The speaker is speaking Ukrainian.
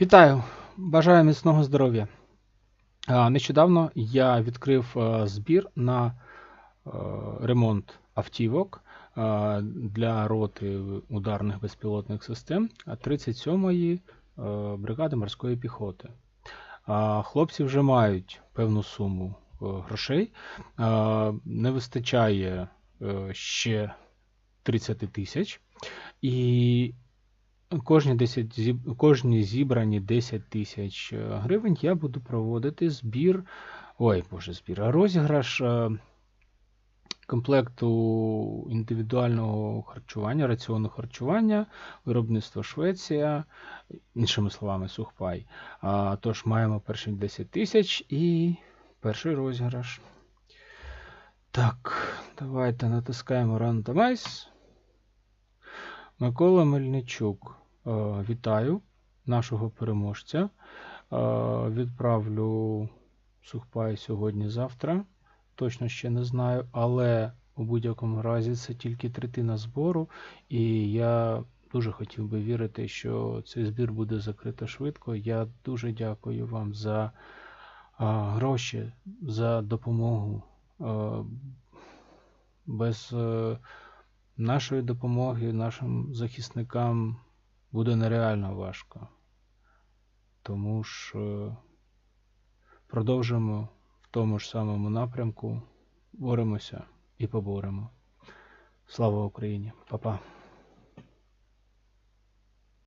Вітаю! Бажаю міцного здоров'я. Нещодавно я відкрив е, збір на е, ремонт автівок е, для роти ударних безпілотних систем 37-ї е, бригади морської піхоти. Хлопці вже мають певну суму грошей. Не вистачає ще 30 тисяч. І Кожні 10, зіб- кожні зібрані 10 тисяч е, гривень я буду проводити збір. Ой, боже, збір, розіграш е, комплекту індивідуального харчування, раціону харчування, виробництво Швеція, іншими словами, сухпай. А, тож маємо перші 10 тисяч і перший розіграш. Так, давайте натискаємо Randomize. Микола Мельничук. Е, Вітаю нашого переможця. Е, Відправлю сухпай сьогодні-завтра. Точно ще не знаю, але у будь-якому разі це тільки третина збору, і я дуже хотів би вірити, що цей збір буде закрито швидко. Я дуже дякую вам за е, гроші, за допомогу. Без нашої допомоги нашим захисникам буде нереально важко. Тому е, продовжимо в тому ж самому напрямку, боремося і поборемо. Слава Україні! Па-па!